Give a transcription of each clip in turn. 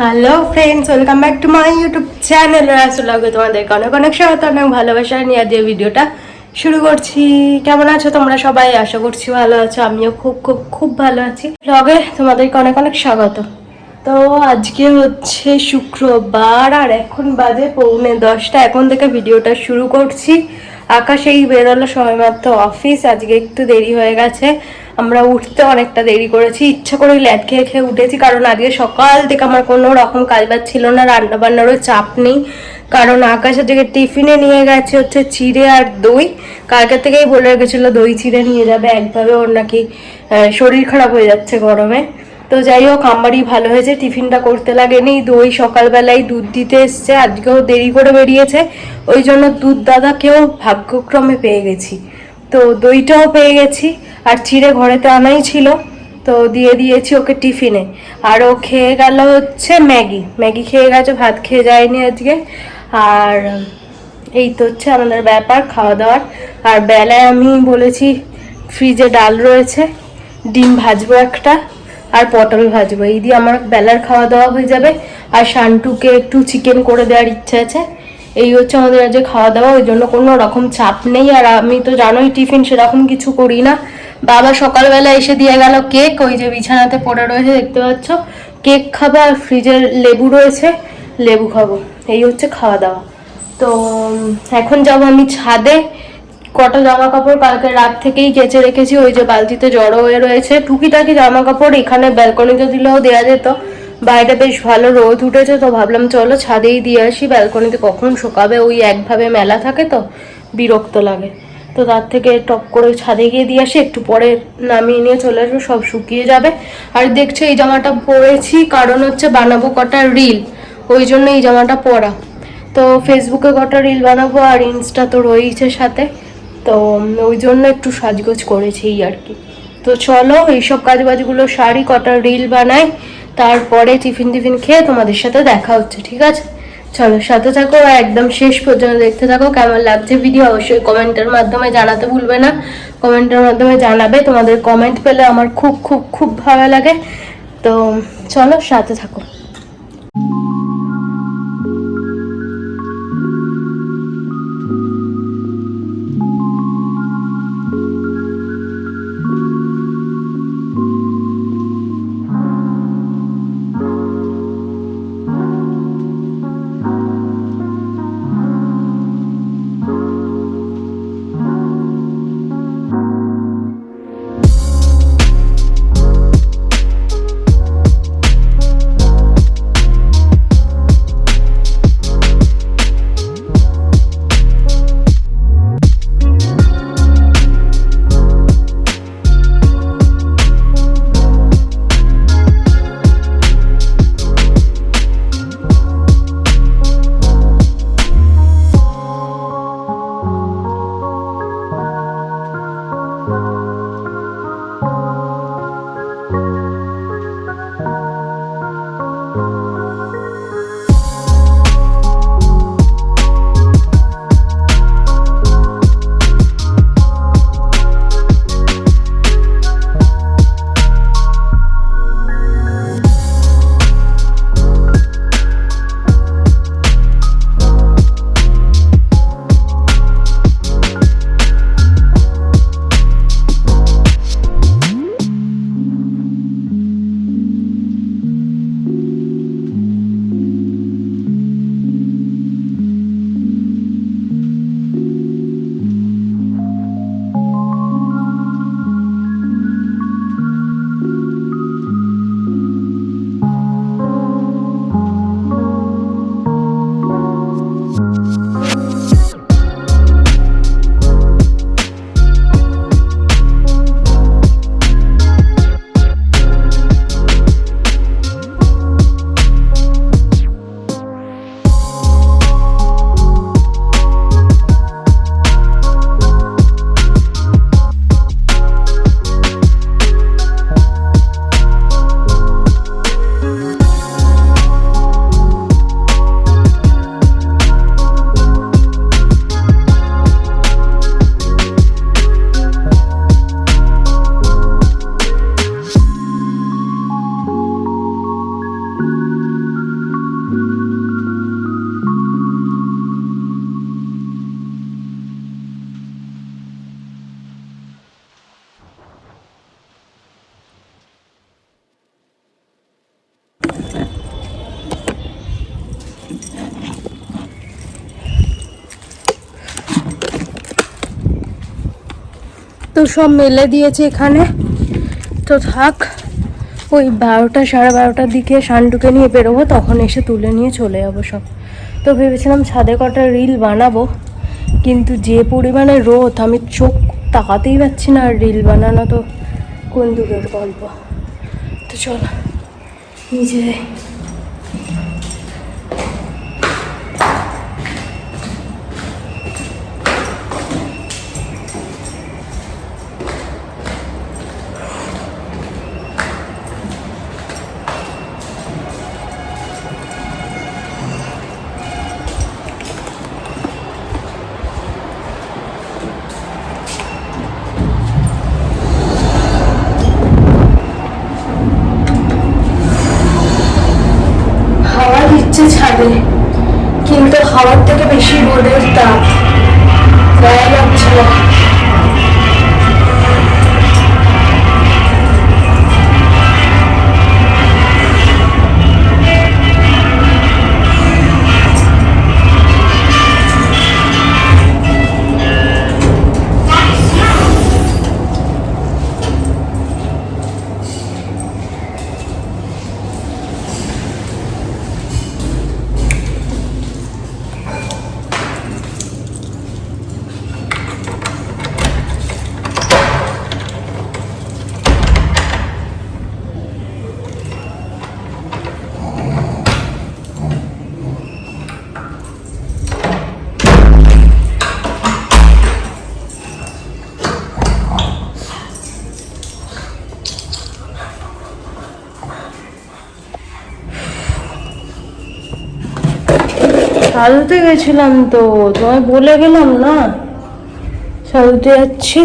Hello friends welcome back to my YouTube channel আসলে তোমাদেরকে অনেক অনেক স্বাগত অনেক ভালোবাসা নিয়ে আজ ভিডিওটা শুরু করছি। কেমন আছো তোমরা সবাই? আশা করছি ভালো আছো। আমিও খুব খুব খুব ভালো আছি। ব্লগে তোমাদেরকে অনেক অনেক স্বাগত। তো আজকে হচ্ছে শুক্রবার আর এখন বাজে পৌনে দশটা। এখন থেকে ভিডিওটা শুরু করছি। আকাশ এই বেরোলো সময়মাত্র অফিস। আজকে একটু দেরি হয়ে গেছে। আমরা উঠতে অনেকটা দেরি করেছি। ইচ্ছা করে ল্যাট খেয়ে খেয়ে উঠেছি, কারণ আজকে সকাল থেকে আমার কোনো রকম কাজবাজ ছিল না রান্না বান্নারও চাপ নেই। কারণ আকাশ আজকে টিফিনে নিয়ে গেছে হচ্ছে চিড়ে আর দই। কালকে থেকেই বলে রেখেছিলো, দই চিড়ে নিয়ে যাবে, একভাবে ওর নাকি শরীর খারাপ হয়ে যাচ্ছে গরমে। তো যাই হোক, আমারই ভালো হয়েছে, টিফিনটা করতে লাগেনি। দই সকালবেলায় দুধ দিতে এসছে, আজকেও দেরি করে বেরিয়েছে। ওই জন্য দুধ দাদাকেও ভাগ্যক্রমে পেয়ে গেছি। তো দইটাও পেয়ে গেছি, আর চিড়ে ঘরেতে আনাই ছিল, তো দিয়ে দিয়েছি ওকে টিফিনে। আর ও খেয়ে গেল হচ্ছে ম্যাগি। ম্যাগি খেয়ে গেছে, ভাত খেয়ে যায়নি আজকে। আর এই তো হচ্ছে আমাদের ব্যাপার খাওয়া দাওয়ার আর বেলায় আমি বলেছি, ফ্রিজে ডাল রয়েছে, ডিম ভাজবো একটা, আর পটল ভাজবো। এই দিয়ে আমার বেলার খাওয়া দাওয়া হয়ে যাবে। আর শান্টুকে একটু চিকেন করে দেওয়ার ইচ্ছা আছে। এই হচ্ছে আমাদের আজকে খাওয়া দাওয়া, ওই জন্য কোনো রকম চাপ নেই। আর আমি তো জানোই টিফিন সেরকম কিছু করি না। বাবা সকালবেলা এসে দিয়ে গেল কেক, ওই যে বিছানাতে পড়ে রয়েছে, দেখতে পাচ্ছ? কেক খাব আর ফ্রিজের লেবু রয়েছে, লেবু খাব। এই হচ্ছে খাওয়া দাওয়া। তো এখন যাব আমি ছাদে। কটা জামা কাপড় কালকে রাত থেকেই কেচে রেখেছি, ওই যে বালতিতে জড়ো হয়ে রয়েছে। টুকিটাকি জামা কাপড় এখানে ব্যালকনিতে দিলেও দেওয়া যেত। বাইরে বেশ ভালো রোদ উঠেছে, তো ভাবলাম চলো ছাদেই দিয়ে আসি। ব্যালকনিতে কখন শুকাবে, ওই একভাবে মেলা থাকে তো, বিরক্ত লাগে। তো তার থেকে টপ করে ছাদে গিয়ে দিয়ে আসি, একটু পরে নামিয়ে নিয়ে চলে আসব, সব শুকিয়ে যাবে। আর দেখছ, এই জামাটা পরেছি, কারণ হচ্ছে বানাবো কটা রিল, ওই জন্য এই জামাটা পরা। তো ফেসবুকে কটা রিল বানাবো, আর ইনস্টা তো রয়েছে সাথে, তো ওই জন্য একটু সাজগোজ করেছি আর কি। তো চলো, এইসব কাজ বাজগুলো সারি, কটা রিল বানাই তারপরে টিফিন টিফিন খেয়ে তোমাদের সাথে দেখা হচ্ছে, ঠিক আছে? চলো, সাথে থাকো আর একদম শেষ পর্যন্ত দেখতে থাকো। কেমন লাগছে ভিডিও অবশ্যই কমেন্টের মাধ্যমে জানাতে ভুলবে না। কমেন্টের মাধ্যমে জানাবে। তোমাদের কমেন্ট পেলে আমার খুব খুব খুব ভালো লাগে। তো চলো, সাথে থাকো। তো সব মেলে দিয়েছে এখানে। তো থাক, ওই বারোটা, সাড়ে বারোটার দিকে শান্টুকে নিয়ে বেরোবো, তখন এসে তুলে নিয়ে চলে যাব সব। তো ভেবেছিলাম ছাদে কটা রিল বানাবো, কিন্তু যে পরিমাণে রোদ, আমি চোখ তাকাতেই পাচ্ছি না আর রিল বানানো তো কোন দূরের গল্প। তো চলো, নিজে সাধুতে গেছিলাম তো, তোমায় বলে গেলাম না? সাধুতে যাচ্ছি।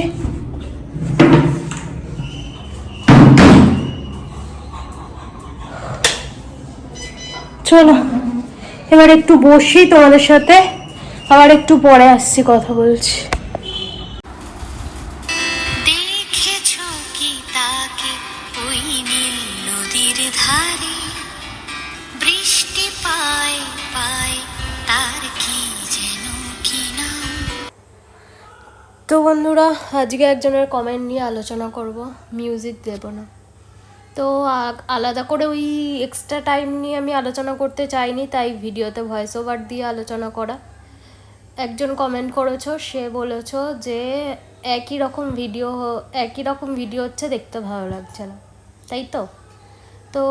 চলো, এবার একটু বসি তোমাদের সাথে, আবার একটু পরে আসছি, কথা বলছি। তো বন্ধুরা, আজকে একজনের কমেন্ট নিয়ে আলোচনা করব। মিউজিক দেব না। তো আলাদা করে ওই এক্সট্রা টাইম নিয়ে আমি আলোচনা করতে চাইনি, তাই ভিডিওতে ভয়েস ওভার দিয়ে আলোচনা করা। একজন কমেন্ট করেছ, সে বলেছ যে, একই রকম ভিডিও একই রকম ভিডিও হচ্ছে, দেখতে ভালো লাগছে না। তাই তো? তো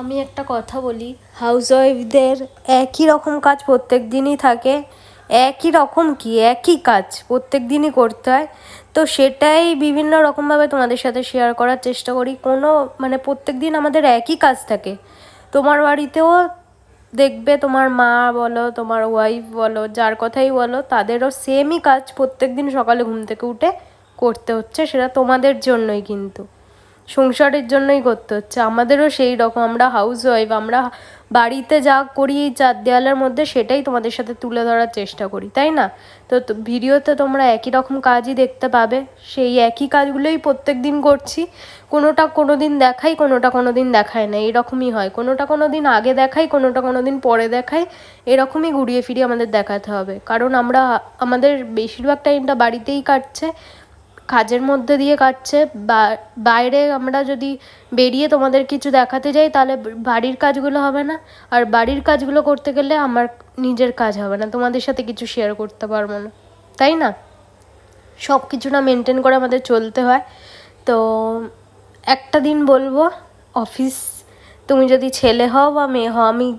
আমি একটা কথা বলি হাউস ওয়াইফদের একই রকম কাজ প্রত্যেক দিনই থাকে। একই রকম কি, একই কাজ প্রত্যেক দিনই করতে হয়। তো সেটাই বিভিন্ন রকমভাবে তোমাদের সাথে শেয়ার করার চেষ্টা করি। কোনো মানে প্রত্যেক দিন আমাদের একই কাজ থাকে। তোমার বাড়িতেও দেখবে তোমার মা বলো, তোমার ওয়াইফ বলো, যার কথাই বলো, তাদেরও সেমই কাজ প্রত্যেক দিন সকালে ঘুম থেকে উঠে করতে হচ্ছে, সেটা তোমাদের জন্যই কিন্তু। সংসারের জন্যই করতে হচ্ছে। আমাদেরও সেই রকম, আমরা হাউস ওয়াইফ আমরা বাড়িতে যা করি এই চার দেওয়ালের মধ্যে সেটাই তোমাদের সাথে তুলে ধরার চেষ্টা করি, তাই না? তো ভিডিওতে তোমরা একই রকম কাজই দেখতে পাবে, সেই একই কাজগুলোই প্রত্যেক দিন করছি, কোনোটা কোনো দিন দেখাই, কোনোটা কোনো দিন দেখায় না এরকমই হয়। কোনোটা কোনো দিন আগে দেখাই, কোনোটা কোনো দিন পরে দেখাই, এরকমই ঘুরিয়ে ফিরিয়ে আমাদের দেখাতে হবে। কারণ আমরা, আমাদের বেশিরভাগ টাইমটা বাড়িতেই কাটছে কাজের মধ্যে দিয়ে কাটছে। বা- বাইরে আমরা যদি বেরিয়ে তোমাদের কিছু দেখাতে যাই, তাহলে বাড়ির কাজগুলো হবে না। আর বাড়ির কাজগুলো করতে গেলে আমার নিজের কাজ হবে না। তোমাদের সাথে কিছু শেয়ার করতে পারব না। তাই না? সব কিছু না মেনটেন করে আমাদের চলতে হয়। তো, একটা দিন বলব অফিস তুমি যদি ছেলে হও বা মেয়ে হও, আমি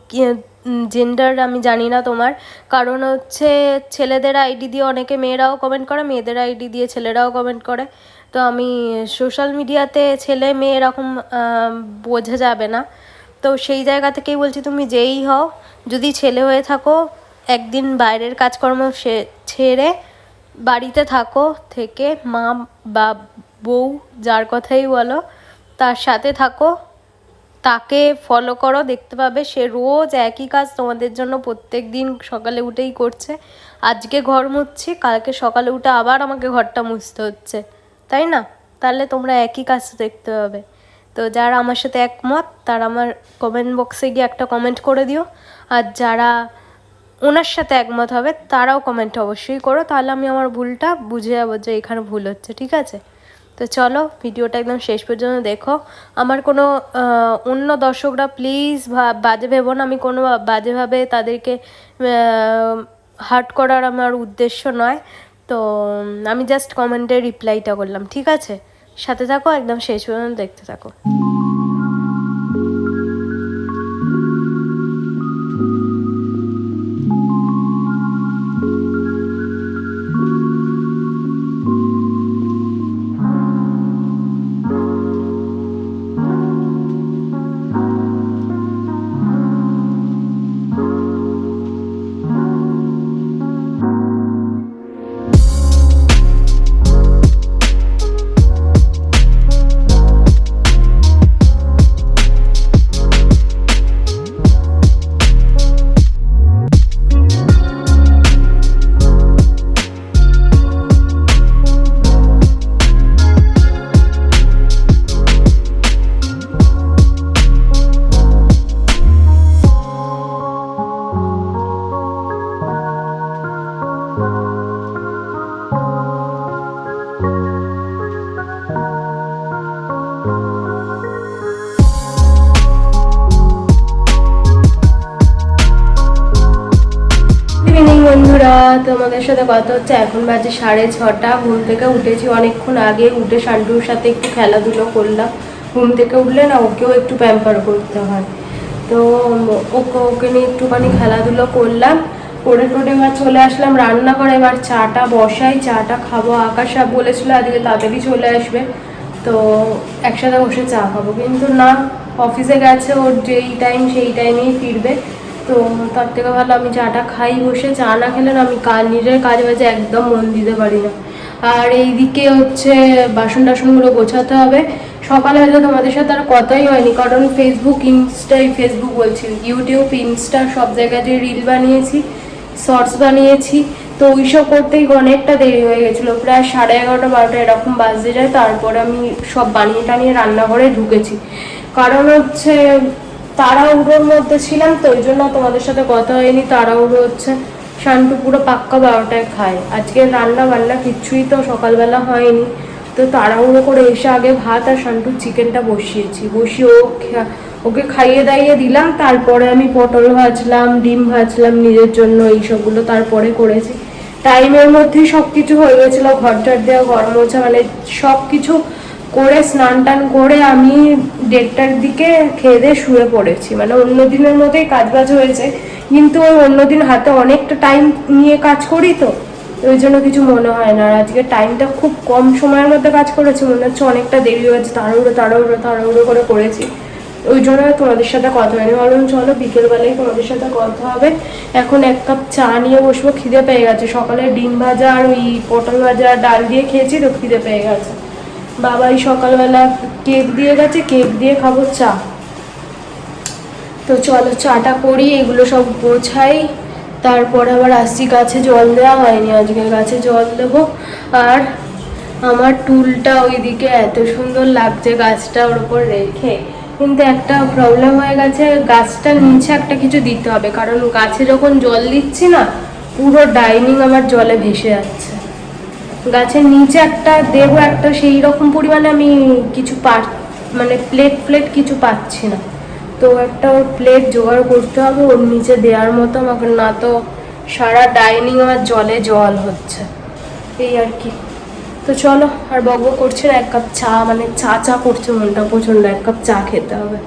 জেন্ডার আমি জানি না তোমার। কারণ হচ্ছে ছেলেদের আইডি দিয়ে অনেকে মেয়েরাও কমেন্ট করে, মেয়েদের আইডি দিয়ে ছেলেরাও কমেন্ট করে। তো আমি সোশ্যাল মিডিয়াতে ছেলে মেয়ে এরকম বোঝা যাবে না। তো সেই জায়গা থেকেই বলছি তুমি যেই হও, যদি ছেলে হয়ে থাকো, একদিন বাইরের কাজকর্ম সে- ছেড়ে বাড়িতে থাকো থেকে মা বা বউ, যার কথাই বলো, তার সাথে থাকো। তাকে ফলো করো, দেখতে পাবে সে রোজ একই কাজ তোমাদের জন্য প্রত্যেক দিন সকালে উঠেই করছে। আজকে ঘর মুছছি, কালকে সকালে উঠে আবার আমাকে ঘরটা মুছতে হচ্ছে। তাই না? তাহলে তোমরা একই কাজ দেখতে পাবে। তো যারা আমার সাথে একমত, তারা আমার কমেন্ট বক্সে গিয়ে একটা কমেন্ট করে দিও। আর যারা ওনার সাথে একমত হবে, তারাও কমেন্ট অবশ্যই করো। তাহলে আমি আমার ভুলটা বুঝে যাব যে এখানে ভুল হচ্ছে, ঠিক আছে? তো চলো, ভিডিওটা একদম শেষ পর্যন্ত দেখো। আমার কোনো অন্য দর্শকরা প্লিজ বাজে ভেবো না। আমি কোনো বাজেভাবে তাদেরকে হার্ট করার আমার উদ্দেশ্য নয়। তো, আমি জাস্ট কমেন্টে রিপ্লাইটা করলাম, ঠিক আছে? সাথে থাকো, একদম শেষ পর্যন্ত দেখতে থাকো। বন্ধুরা, তোমাদের সাথে কথা হচ্ছে। এখন বাজে সাড়ে ছটা, ঘুম থেকে উঠেছি অনেকক্ষণ আগে। উঠে শান্টুর সাথে একটু খেলাধুলো করলাম। ঘুম থেকে উঠলে না ওকেও একটু প্যাম্পার করতে হয়। তো ওকে ওকে নিয়ে একটুখানি খেলাধুলো করলাম। করে টোরে এবার চলে আসলাম রান্না করে এবার চাটা বসাই, চাটা খাব। আকাশ বলেছিল আজকে তাড়াতাড়ি চলে আসবে। তো একসাথে বসে চা খাব। কিন্তু না, অফিসে গেছে ওর যেই টাইম সেই টাইমেই ফিরবে। তো তার থেকে ভালো আমি চাটা খাই, বসে চা না খেলে আমি কাজ নিজের কাজ বাজে একদম মন দিতে পারি না। আর এইদিকে হচ্ছে বাসন টাসনগুলো গোছাতে হবে। সকালে হয়তো তোমাদের সাথে আর কথাই হয়নি, কারণ ফেসবুক ইনস্টাই ফেসবুক বলছি ইউটিউব ইনস্টা সব জায়গায় রিল বানিয়েছি শর্টস বানিয়েছি, তো ওইসব করতেই অনেকটা দেরি হয়ে গেছিল, প্রায় সাড়ে এগারোটা বারোটা এরকম বাজতে যায়, তারপরে আমি সব বানিয়ে টানিয়ে রান্নাঘরে ঢুকেছি। কারণ হচ্ছে তাড়াহুড়োর মধ্যে ছিলাম তো ওই জন্য তোমাদের সাথে কথা হয়নি। তাড়াহুড়ো হচ্ছে। শান্টু পুরো পাক্কা বারোটায় খায়। আজকে রান্না বান্না কিচ্ছুই তো সকালবেলা হয়নি। তো তাড়াহুড়ো করে এসে আগে ভাত আর শান্টুর চিকেনটা বসিয়েছি। বসিয়ে ও ওকে খাইয়ে দাইয়ে দিলাম। তারপরে আমি পটল ভাজলাম, ডিম ভাজলাম নিজের জন্য, এইসবগুলো তারপরে করেছি। টাইমের মধ্যেই সব কিছু হয়ে গেছিল। ঘর দেওয়া গরম মোছা মানে সব কিছু করে স্নান টান করে আমি দেড়টার দিকে খেয়ে দিয়ে শুয়ে পড়েছি। মানে অন্য দিনের মতোই কাজ বাজ হয়েছে। কিন্তু ওই অন্যদিন হাতে অনেকটা টাইম নিয়ে কাজ করি তো। ওই জন্য কিছু মনে হয় না। আর আজকে টাইমটা খুব কম সময়ের মধ্যে কাজ করেছি। মনে হচ্ছে অনেকটা দেরি হয়েছে। তাড়াহুড়ো তাড়াহুড়ো তাড়াহুড়ো করে করেছি। ওই জন্য তোমাদের সাথে কথা হয়নি। বললাম চলো বিকেলবেলায় তোমাদের সাথে কথা হবে। এখন এক কাপ চা নিয়ে বসবো। খিদে পেয়ে গেছে। সকালে ডিম ভাজা আর ওই পটল ভাজা ডাল দিয়ে খেয়েছি তো খিদে পেয়ে গেছে। বাবাই সকালবেলা কেক দিয়ে গেছে, কেক দিয়ে খাব চা। তো চলো চাটা করি, এগুলো সব গোছাই। তারপর আবার আসছি গাছে জল দেওয়া হয়নি, আজকে গাছে জল দেবো। আর আমার টুলটা ওইদিকে এত সুন্দর লাগছে গাছটা ওর উপর রেখে। কিন্তু একটা প্রবলেম হয়ে গেছে গাছটার নিচে একটা কিছু দিতে হবে, কারণ গাছে যখন জল দিচ্ছি না, পুরো ডাইনিং আমার জলে ভেসে যাচ্ছে। গাছের নিচে একটা দেবো একটা সেই রকম পরিমাণে আমি কিছু পা মানে প্লেট প্লেট কিছু পাচ্ছি না। তো একটা ওর প্লেট জোগাড় করতে হবে, ওর নিচে দেওয়ার মতো আমাকে না তো সারা ডাইনিং আমার জলে জল হচ্ছে। এই আর কি। তো চলো, আর বকব করছে না, এক কাপ চা মানে চা চা করছে মনটা প্রচণ্ড এক কাপ চা খেতে হবে।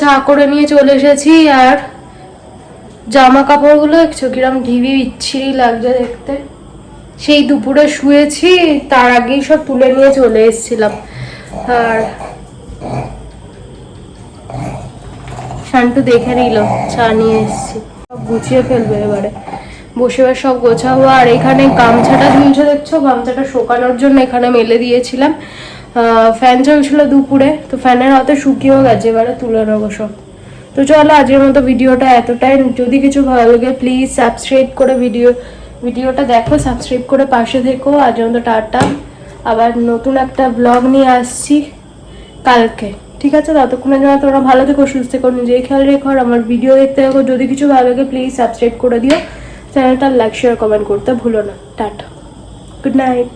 চা করে নিয়ে চলে এসেছি আর জামা কাপড়গুলো দেখছ কিরম ঢিবি বিচ্ছিরি লাগছে দেখতে। সেই দুপুরে শুয়েছি, তার আগেই সব তুলে নিয়ে চলে এসেছিলাম। আর শান্টু দেখে নিল, চা নিয়ে এসেছি। সব গুছিয়ে ফেলবে এবারে। বসে এবার সব গোছাবো। আর এখানে গামছাটা ঝুলছে দেখছ? গামছাটা শোকানোর জন্য এখানে মেলে দিয়েছিলাম। ফ্যান চলছিল দুপুরে, তো ফ্যানের হাতে শুকিয়েও গেছে, এবারে তুলে নেব সব। তো চলো, আজকের মতো ভিডিওটা এতটাই। যদি কিছু ভালো লাগে প্লিজ সাবস্ক্রাইব করে ভিডিও ভিডিওটা দেখো সাবস্ক্রাইব করে পাশে থেকো। আজকের মতো টাটা। আবার নতুন একটা ব্লগ নিয়ে আসছি কালকে। ঠিক আছে? ততক্ষণের জন্য তোমরা ভালো থেকো, সুস্থ থেকো, নিজেই খেয়াল রেখো। আর আমার ভিডিও দেখতে থাকো। যদি কিছু ভালো লাগে প্লিজ সাবস্ক্রাইব করে দিও। চ্যানেলটা লাইক শেয়ার কমেন্ট করতে ভুলো না। টাটা। Good night